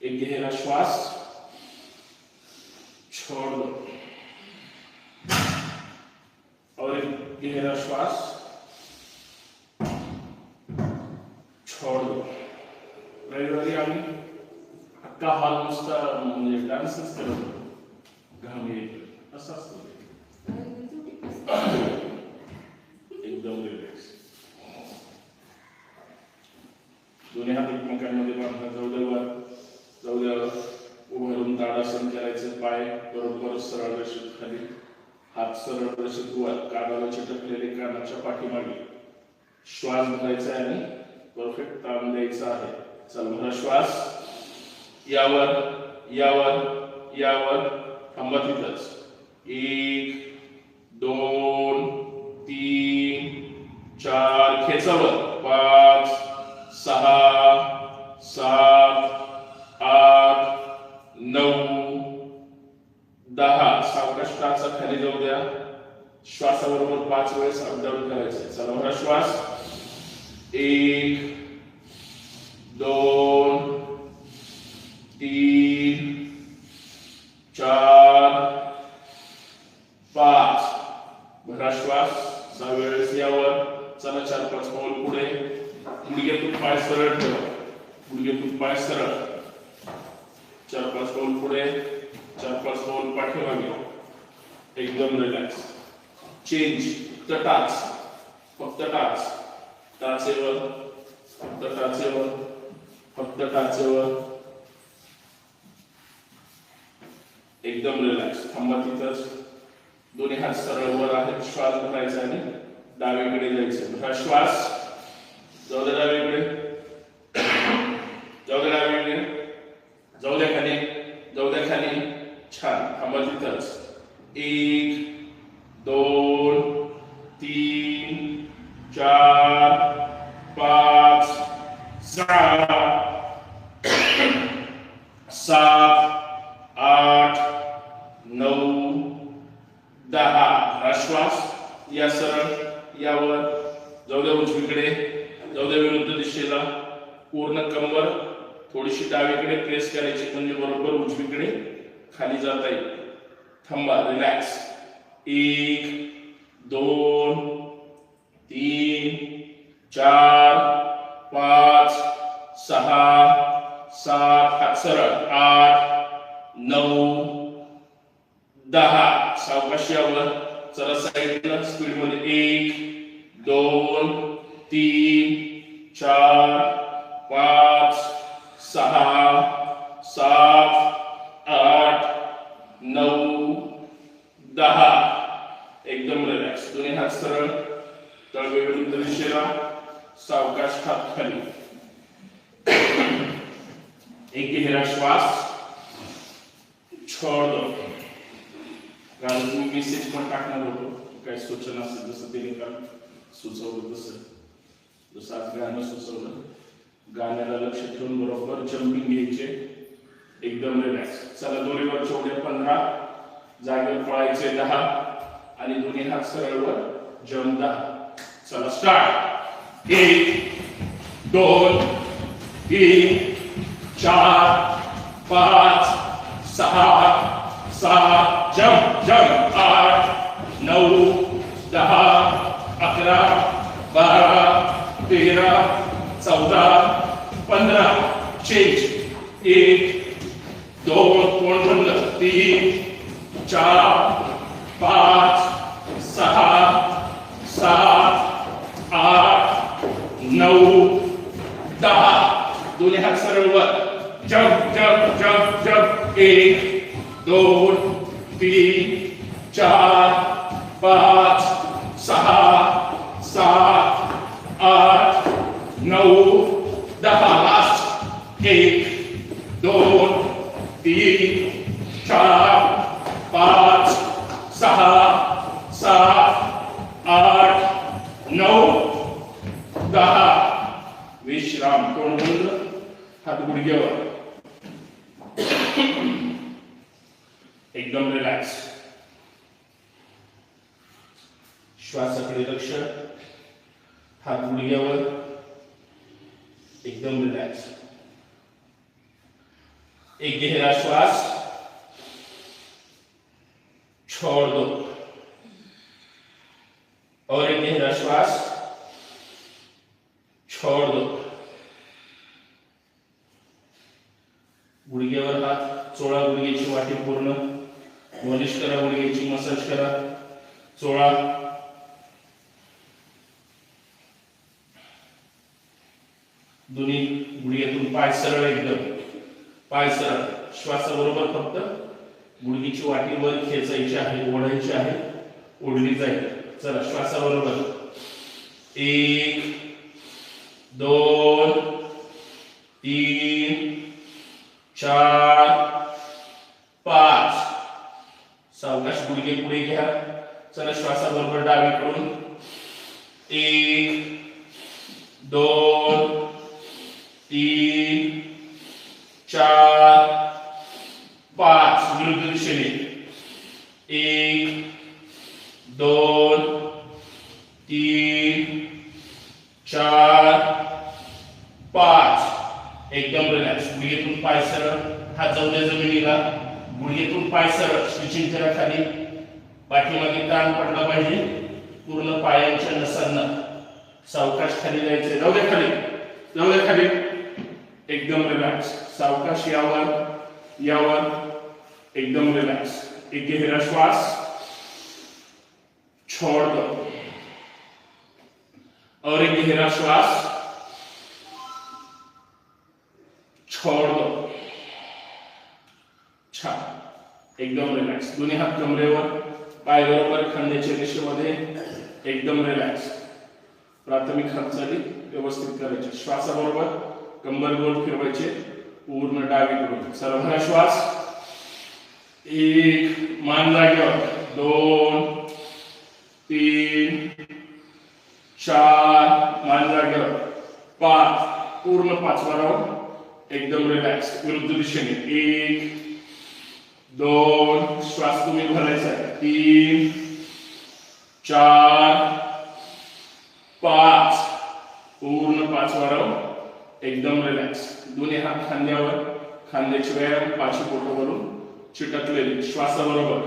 एक गहरा श्वास. छोड़ दो. और एक गहरा श्वास. छोड़ दो. रविवारी आम्ही हक्का हाल नुसता म्हणजे डान्सच करत घाम येईल असं असतं ते. एकदम रिलॅक्स दोन्ही हात एकमेकांमध्ये बांधणं जाऊ द्या वर जाऊ द्या उभं राहून ताडासन करायचं पाय बरोबर सरळ रेषेत खाली हात सरळ रेषेत वर कानाला चिटकलेले कानाच्या पाठीमागे. श्वास भरायचा आहे आणि परफेक्ट ताण द्यायचा आहे. चल भरा श्वास. यावर यावर यावर. थांबा तिथंच. एक दोन तीन चार. खेचावर. पाच सहा सात दहा सावकाश खाली जाऊ द्या. श्वासाबरोबर पाच वेळेस अपडाऊन करायचे. चला श्वास. एक दोन तीन चार पाच. भरा श्वास. सहा वेळेस यावर. चला चार पाच पाऊल पुढे. गुडघ्यातून पाय सरळ ठेवा. गुडघ्यातून पाय सरळ. चार पाच पाऊल पुढे. चार पाच पाऊल पाठीमागे. एकदम रिलॅक्स चेंज फक्त टाच फक्त टाच टाचेवर फक्त टाचेवर फक्त टाचेवर एकदम रिलॅक्स थांबा तिथंच. दोन्ही हात सरळ वर आहेत. श्वास भरायचा आणि डावीकडे जायचं. हा श्वास. जाऊ दे डावीकडे. जाऊ दे डावी जाऊ द्या खाली जाऊ द्या खाली छान थांबा तिथंच दहा. सावकाशी यावर चला साईडला स्पीडमध्ये एक दोन तीन चार पाच सहा सात आठ नऊ दहा. एकदम रिलॅक्स दोन्ही हात सरळ. तळवे दिशेला सावकाश हात खाली. एक गहरा श्वास. छोड़ दो. कारण मी मेसेज पण टाकणार होतो. काय सूचना असेल जसं त्याने काल सुचवलं तसं. जसं आज गाणं सुचवलं. गाण्याला लक्ष ठेवून बरोबर जम्पिंग घ्यायचे. एकदम रिलॅक्स चला दोरीवर चौड्या पंधरा. जागेवर पळायचे दहा. आणि दोन्ही हात सरळवर जम दहा. चला स्टार्ट एक दोन तीन चार पाच सहा सात जम जम आठ नऊ दहा अकरा बारा तेरा चौदा पंधरा चेंज एक दोन कोण म्हणलं तीन चार पाच सहा सात आठ नऊ दहा. दोन्ही हात सरळ वर. जप जप जप जप एक दोन तीन चार पाच सहा सात आठ नऊ दहा लास्ट एक दोन तीन चार पाच सहा सात आठ नऊ दहा विश्राम कोण बंद हात गुडघ्यावर एकदम रिलॅक्स श्वासाकडे लक्ष हात गुडघ्यावर एकदम रिलॅक्स एक गहरा श्वास. छोड़ दो और एक गहरा श्वास. छोड़ दो गुडघ्यावर हात चोळा गुडघ्याची वाटी पूर्ण. मॉलिश करा गुडघ्याची मसाज करा. चोळा दोन्ही गुडघ्यातून पाय सरळ एकदम. पाय सरळ. श्वासाबरोबर फक्त गुडघीची वाटी वर खेचायची आहे ओढायची आहे ओढली जाईल. चला श्वासाबरोबर. एक दोन तीन चार पाच. सावकाश गुडघे पुढे घ्या. चला श्वासाबरोबर डावीकडून. एक दोन तीन चार पाच विरुद्ध दिशेने एक दोन तीन चार पाच. एकदम रिलॅक्स गुडघेतून पाय सरळ. हात जाऊ जमिनीला. गुडघेतून पाय सरळ. स्विचिंग करा खाली. पाठीमागे ताण पडला पाहिजे. पूर्ण पायांच्या नसांना सावकाश खाली जायचे जाऊ द्या खाली. जाऊ द्या खाली. एकदम रिलॅक्स सावकाश यावर यावर एकदम रिलॅक्स एक गहरा श्वास. छोड़ दो. और एक गहरा श्वास. छोड़ दो. छान एकदम रिलॅक्स दोन्ही हात कमरेवर पाय बरोबर खांद्याच्या रेषेमध्ये. एकदम रिलॅक्स प्राथमिक हालचाली व्यवस्थित करायची. श्वासाबरोबर कंबर गोल फिरवायचे पूर्ण डावीकडून सर्व श्वास. एक मान जागेवर दोन तीन चार मान जागेवर पाच पूर्ण पाचवा राऊंड एकदम रिलॅक्स विरुद्ध दिशेने. एक दोन श्वास तुम्ही भरायचा आहे. तीन चार पाच. पूर्ण पाचवा राऊंड एकदम रिलॅक्स दोन्ही हात खांद्यावर खांद्याची व्यायाम पाचशे पोटावरून चिटकलेली श्वासाबरोबर.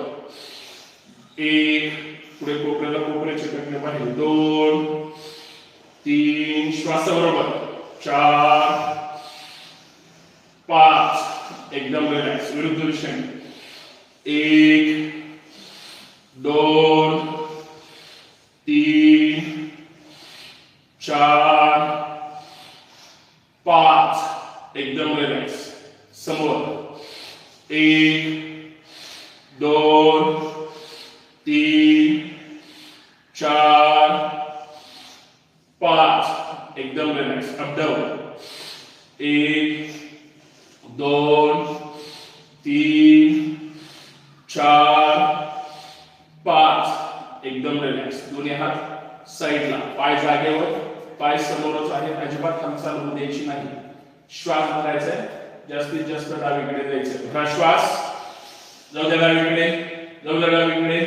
एक पुढे कोपऱ्याला कोपरे चिटकले पाहिजे. दोन तीन श्वासाबरोबर. चार पाच. एकदम रिलॅक्स विरुद्ध दिशेने. एक दोन तीन चार पाच एकदम रिलॅक्स समोर एक दोन तीन चार पाच एकदम रिलॅक्स अपडाऊन एक दोन तीन चार पाच एकदम रिलॅक्स दोन्ही हात साईडला पाय जागेवर पाय समोरच आहे अजिबात हालचाल होऊ द्यायची नाही. श्वास भरायचा आहे जास्तीत जास्त डावीकडे जायचं भरा श्वास. जाऊ द्या डावीकडे जाऊ द्या डावीकडे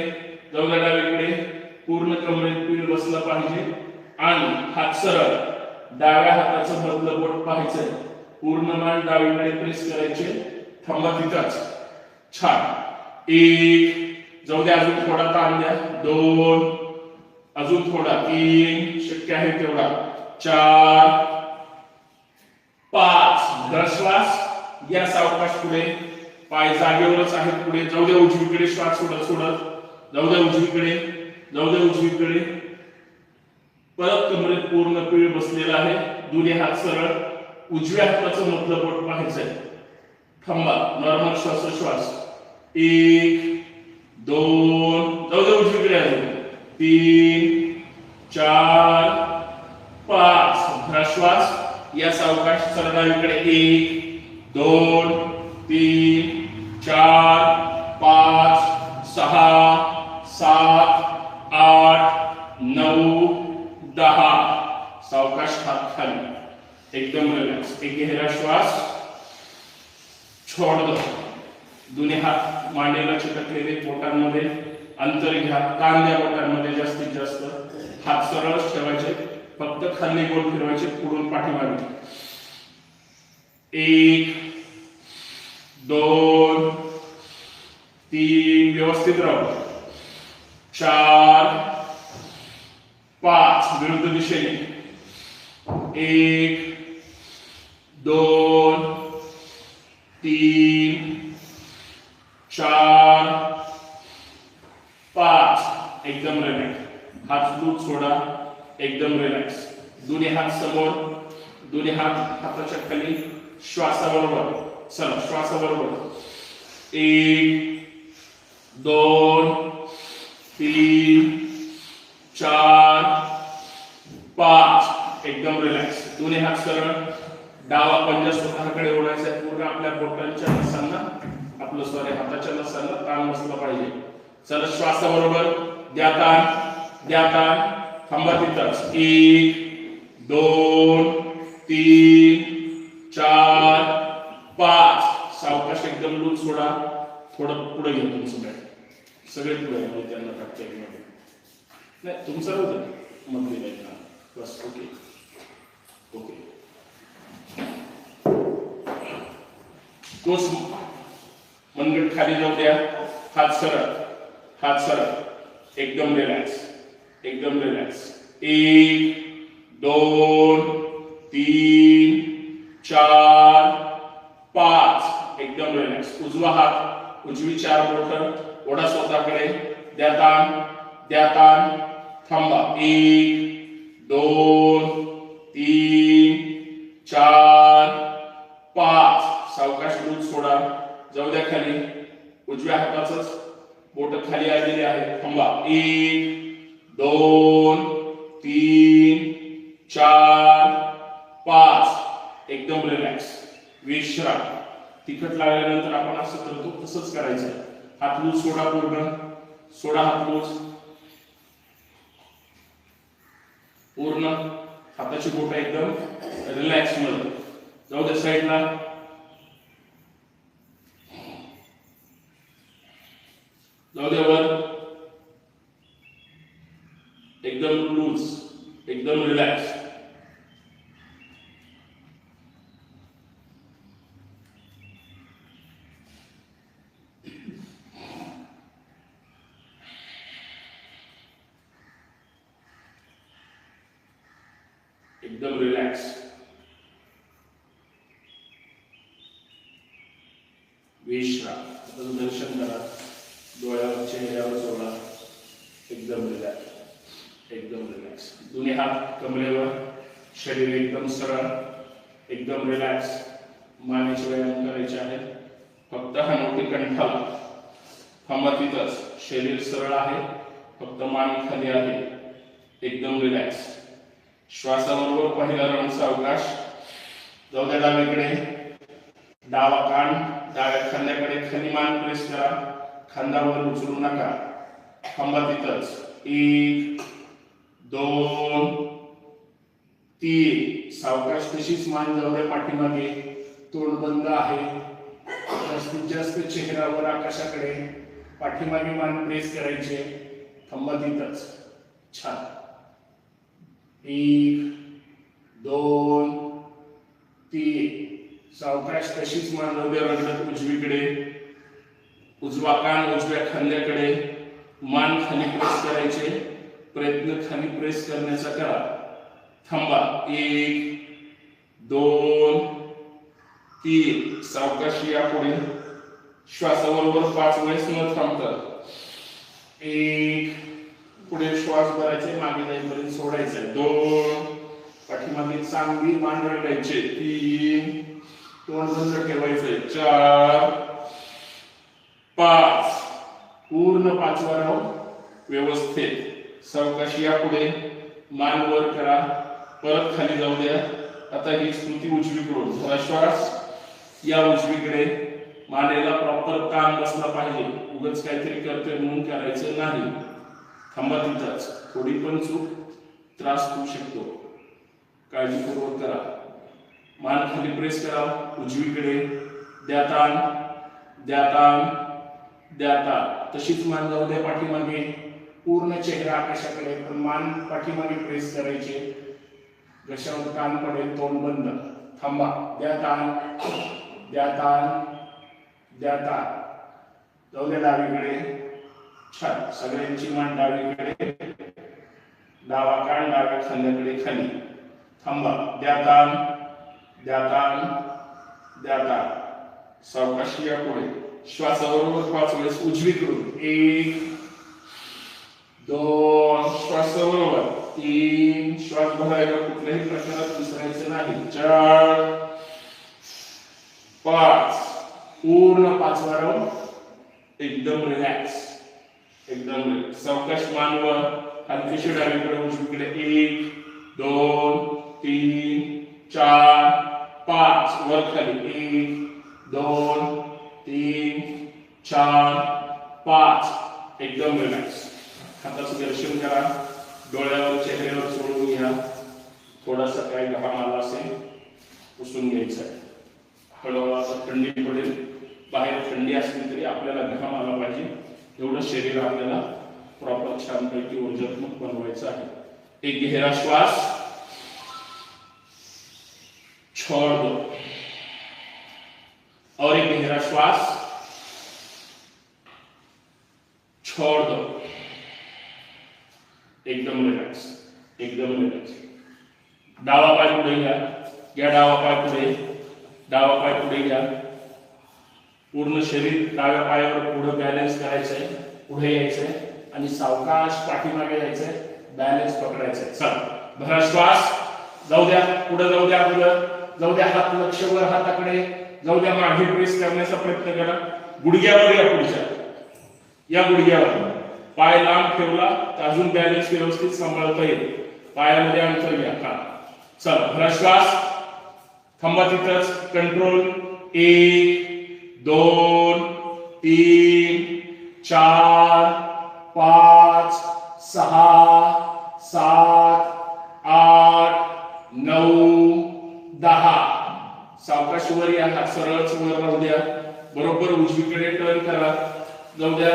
जाऊ द्या डावीकडे पूर्ण कमरेत पीळ बसला पाहिजे. आणि हात सरळ. डाव्या हाताचं मधलं बोट पाहायचंय पूर्ण मान डावीकडे प्रेस करायचे थांबा तिथंच. छान. एक. जाऊ द्या अजून थोडा ताण द्या. दोन. अजून थोडा तीन शक्य आहे तेवढा. चार पाच. धर श्वास या सावकाश पुढे. पाय जागेवरच आहेत पुढे. जाऊ द्या उजवीकडे श्वास सोडत सोडत. जाऊ द्या उजवीकडे. जाऊ द्या उजवीकडे. परत कमरेत पूर्ण पीळ बसलेला आहे. दोन्ही हात सरळ. उजव्या हाताचं मधलं बोट पाहायचंय. थांबा. नॉर्मल श्वासोश्वास एक दोन. जाऊ द्या उजवीकडे अजून. तीन चार पाच. भरा श्वास या सावकाश सरदारीकडे एक दोन तीन चार पाच सहा सात आठ नऊ दहा. सावकाश हात खाली. एकदम रिलॅक्स एक गहरा श्वास. छोड़ दो दोन्ही हात मांडेला चिकटलेले पोटांमध्ये. अंतर घ्या. कांद्या पोटांमध्ये जास्तीत जास्त. हात सरळच ठेवायचे फक्त खाली गोल फिरवायचे पुढून पाठीमागे एक दोन तीन व्यवस्थित राहू. चार पाच विरुद्ध दिशेने. एक दोन तीन चार पाच. एकदम रेमेंट हात लूज सोडा एकदम रिलॅक्स दोन्ही हात समोर दोन्ही हात हाताच्या खाली श्वासाबरोबर. चला श्वासाबरोबर. एक दोन तीन चार पाच. एकदम रिलॅक्स दोन्ही हात सरळ. डावा पंजा स्वतःकडे ओढायचा आहे. पूर्ण आपल्या बोटांच्या नसांना आपलं सॉरी हाताच्या नसांना ताण बसला पाहिजे. चला श्वासाबरोबर. द्या ताण. द्या आता थांबा तिथंच. एक दोन तीन चार पाच. सावकाश एकदम लूज सोडा. थोडं पुढे घ्या तुमचं बॅट सगळे पुढे घ्या म्हणजे त्यांना टाकता मध्ये. नाही तुमचं राहू मधली बॅट बस ओके. ओके. तोच मनगट खाली जाऊ द्या. हात सरळ. हात सरळ. एकदम रिलॅक्स एकदम रिलॅक्स एक दोन तीन चार पाच. एकदम रिलॅक्स उजवा हात उजवी चार बोट ओढा स्वतःकडे. द्या ताण द्या ताण. थांबा. एक दोन तीन चार पाच. सावकाश दूध सोडा. जाऊ द्या खाली. उजव्या हाताच बोट खाली आलेली आहे. थांबा. एक दोन तीन चार पाच. एकदम रिलॅक्स विश्राम. तिखट लागल्यानंतर आपण असं करतो तसंच करायचं. हातलूज सोडा पूर्ण. सोडा हातलूज पूर्ण. हाताची बोट एकदम रिलॅक्समध्ये. जाऊ द्या साईडला जाऊ द्या वर. एकदम लूज एकदम रिलैक्स एकदम रिलॅक्स विश्राम दर्शन करा. डोळ्यावर चेहऱ्यावर सोडा. एकदम रिलॅक्स दोन्ही हात कमरेवर शरीर एकदम सरळ एकदम रिलॅक्स मानेचे व्यायाम करायचे आहेत. फक्त हनुवटी कंठाला. थांबा तिथंच. शरीर सरळ आहे फक्त मान खाली आहे. एकदम रिलॅक्स श्वासाबरोबर पहिला रंग अवकाश. जाऊ द्या डावीकडे. डावा कान डाव्या खांद्याकडे खाली मान प्रेस करा. खांद्यावर उचलू नका. थांबा तिथंच. एक दोन तीन. सावकाश तशीच मान जवळ पाठीमागे. तोंड बंद आहे. जास्तीत जास्त चेहऱ्यावर आकाशाकडे पाठीमागे मान प्रेस करायचे. थांबा तिथंच. छान. एक दोन तीन. सावकाश तशीच मानवल्या रंगत उजवीकडे. उजवा कान उजव्या खांद्याकडे. मान खाली प्रेस करायचे. प्रयत्न खाली प्रेस करण्याचा करा. थांबा. एक दोन तीन. सावकाशी या पुढे. श्वासाबरोबर पाच वेळेस न थांबतात एक पुढे श्वास भरायचे मागे जाईपर्यंत सोडायचे. दोन पाठीमागे चांगली मान रडायचे तीन तोंड बंद ठेवायचे. चार पाच. पूर्ण पाचवा राहू हो. व्यवस्थित. सावकाशी यापुढे मान वर करा. परत खाली जाऊ द्या. आता ही स्मृती उजवीकडून थोडा श्वास या उजवीकडे. मानेला प्रॉपर काम बसला पाहिजे. उगाच काहीतरी करतोय म्हणून करायचं नाही. थांबा तिथंच थोडी पण चूक त्रास होऊ शकतो. काळजीपूर्वक करा. मान खाली प्रेस करा. उजवीकडे. द्या ताण. द्या ताण. द्या ताण. तशीच मान जाऊ द्या पाठीमागे. पूर्ण चेहरा आकाशाकडे पण मान पाठीमागे प्रेस करायचे. घशावर कान पडेल तोंड बंद. थांबा. द्या ताण. द्या ताण. द्या ताण. जाऊ द्या डावीकडे. छान. सगळ्यांची मान डावीकडे. डावा कान डाव्या खांद्याकडे खाली. थांबा. द्या ताण. द्या ताण. द्या ताण. सावकाशी या पुढे. श्वासाबरोबर पाच वेळेस उजवीकडून. एक दोन श्वासाबरोबर तीन श्वास भरायला कुठल्याही प्रकारात विसरायचं नाही. चार पाच. पूर्ण पाच वारं एकदम रिलॅक्स एकदम रिलॅक्स सावकाश मानवर हलकेशी डावीकडे उजवीकडे एक दोन तीन चार पाच. वर खाली. एक दोन तीन चार पाच. एकदम रिलॅक्स हाताचं दर्शन करा. डोळ्यावर, चेहऱ्यावर सोडून घ्या. थोडासा काय घाम आला असेल, पुसून घ्यायचा आहे. हळूहळू थंडी पडेल. बाहेर थंडी असली तरी आपल्याला घाम आला पाहिजे. एवढं शरीर आपल्याला प्रॉपर छानपैकी ऊर्जात्मक बनवायचं आहे. एक गहरा श्वास. छोड़ दो. और एक गहरा श्वास. छोड़ दो. एकदम रिलॅक्स एकदम रिलॅक्स डावा पाय पुढे घ्या या डावा पाय पुढे डावा पाय पुढे घ्या. पूर्ण शरीर डाव्या पायावर पुढे बॅलन्स करायचंय पुढे यायचंय आणि सावकाश पाठीमागे जायचंय बॅलन्स पकडायचंय. चला भरा श्वास. जाऊ द्या पुढे जाऊ द्या पुढं. जाऊ द्या हात लक्षवर हाताकडे. जाऊ द्या मागे प्रेस करण्याचा प्रयत्न करा. गुडघ्यावर या पुढच्या. या गुडघ्यावर. पाय लांब ठेवला तर अजून बॅलन्स व्यवस्थित सांभाळता येईल. पायामध्ये अंतर घ्या का? चल भरा श्वास थांबा तिथंच. कंट्रोल एक दोन तीन चार पाच सहा सात आठ नऊ दहा. सावकाश वर या सरळच वर राहू द्या. बरोबर उजवीकडे टर्न करा. जाऊ द्या.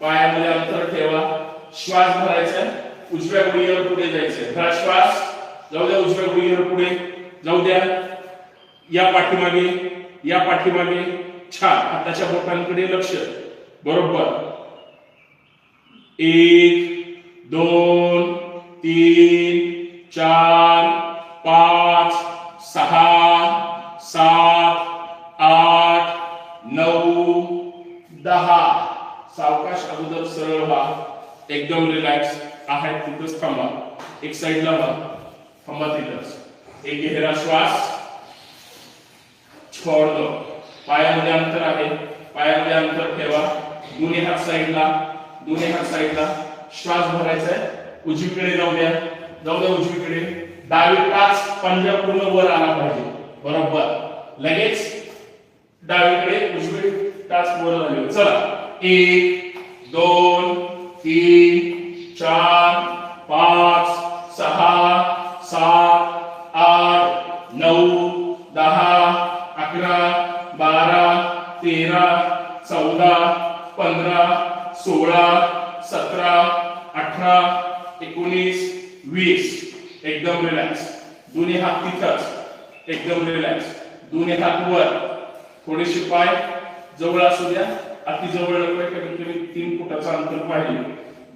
पायामध्ये अंतर ठेवा. श्वास भरायचा उजव्या गुडघ्यावर पुढे जायचंय भरा श्वास. जाऊ द्या उजव्या गुडीवर पुढे. जाऊ द्या. या पाठीमागे या पाठीमागे. छान. हाताच्या बोटांकडे लक्ष. बरोबर. एक दोन तीन चार पाच सहा अगोदर सरळ व्हा. एकदम रिलॅक्स आहे तिथंच थांबा. एक साईडला व्हा. थांबा तिथंच. एक गहरा श्वास. छोड़ दो पायामध्ये अंतर आहे. पायामध्ये अंतर ठेवा. दोन्ही हात साईडला दोन्ही हात साईडला श्वास भरायचा आहे. उजवीकडे जाऊ द्या. जाऊ द्या उजवीकडे. डावी टाच पंजा पूर्ण वर आला पाहिजे. बरोबर. लगेच डावीकडे उजवी टाच वर झाली चला. एक पंधरा सोळा सतरा अठरा एकोणीस वीस. एकदम रिलॅक्स दोन्ही हात तिथंच. एकदम रिलॅक्स दोन्ही हात वर. थोडेसे पाय जवळ असू द्या. अति जवळ नको कमीत कमी तीन फुटाचं अंतर पाहिजे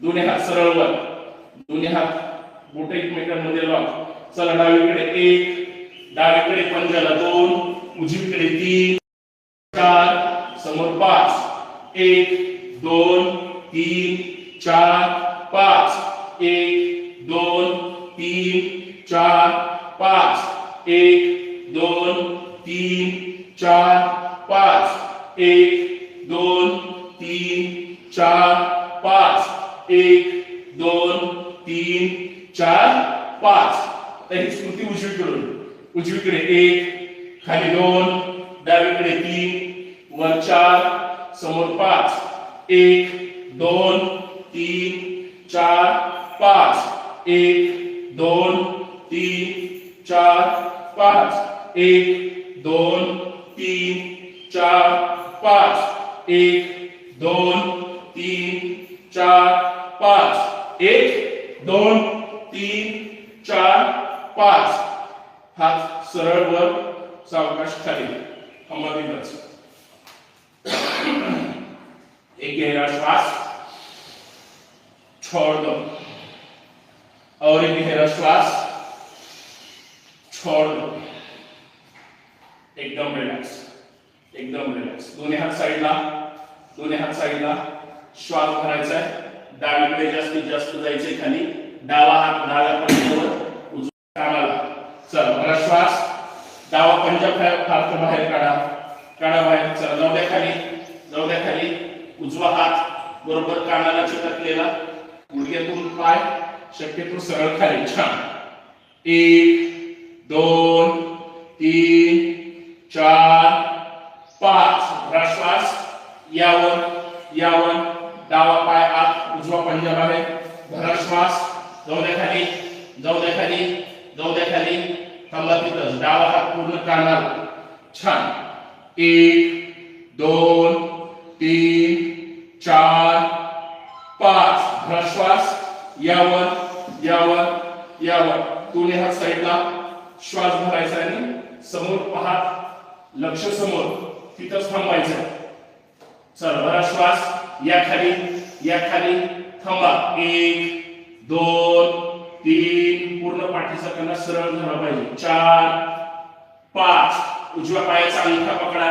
दोन्ही हात सरळ वर. दोन्ही हात बोट एकमेकांमध्ये लाव. चला डावीकडे एक डावीकडे पंजाला दोन उजवीकडे तीन चार समोर पाच. एक दोन तीन चार पाच. एक दोन तीन चार पाच. एक दोन तीन चार पाच. एक दोन तीन चार पाच. एक दोन तीन चार पाच. ही स्मृती उजवीकडून उजवीकडे एक खाली दोन डावीकडे तीन वर चार समोर पाच. एक दोन तीन चार पाच. एक दोन तीन चार पाच. एक दोन तीन चार पाच एक दोन तीन चार पाच एक दोन तीन चार पाच हात सरळ वर सावकाश खाली. एक गहरा श्वास छोड़ दो और एक गहरा श्वास छोड़ दो एकदम रिलॅक्स एकदम रिलॅक्स दोन्ही हात साईडला दोन्ही हात साईडला श्वास भरायचा आहे डावीकडे जास्तीत जास्त जायचे खाली. डावा हात डाव्या पंजावर उजव्या कामाला चल भरा श्वास. डावा पंजा फार फार बाहेर काढा. काढा बाहेर. चला जाऊ द्या खाली. जाऊ द्या खाली. उजवा हात बरोबर कानाला चिकटलेला. गुडघ्यातून पाय शक्यतो सरळ खाली. छान. एक दोन तीन चार पाच. भरा यावर यावर. डावा पाय आत उजवा पंजाब आहे. भरा श्वास जाऊ द्या खाली जाऊ द्या खाली जाऊ द्या खाली. थांबा तिथं. डावा हात पूर्ण कानाला छान. एक दोन तीन चार पाच. भ्रश्वास श्वास यावर यावर यावर. दोन्ही हात साईडला श्वास भरायचा आणि समोर पाहत लक्ष समोर. तिथंच थांबायचं. चल भरा श्वास. या खाली या खाली. थांबा. एक दोन तीन. पूर्ण पाठीचा कणा सरळ झाला पाहिजे. चार पाच. उजव्या पायाचा अंगठा पकडा.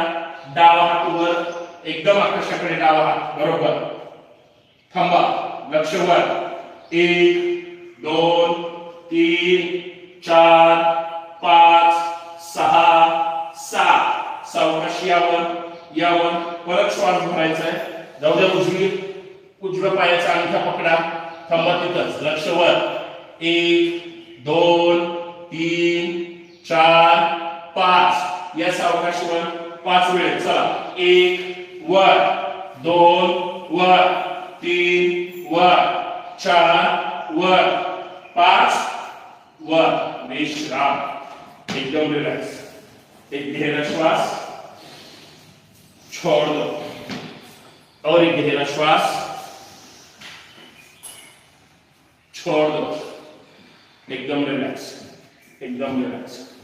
डावा हात वर. एकदम आकाशाकडे डावा हात बरोबर. थांबा. लक्षवर एक दोन तीन चार पाच सहा सात. सावकाश यावर यावर परत श्वास भरायचा आहे. जाऊ द्या उजवी उजव्या पायाचा अंगठा पकडा. थांबा तिथंच. लक्षवर एक दोन तीन चार पाच. या सावकाशीवर पाच वेळ. चला. एक वर. दोन वर. तीन वर. चार वर. पाच वर. विश्राम एकदम रिलॅक्स एक गहरा श्वास. छोड़ दो. और एक गहरा श्वास. छोड़ दो. एकदम रिलॅक्स एकदम रिलॅक्स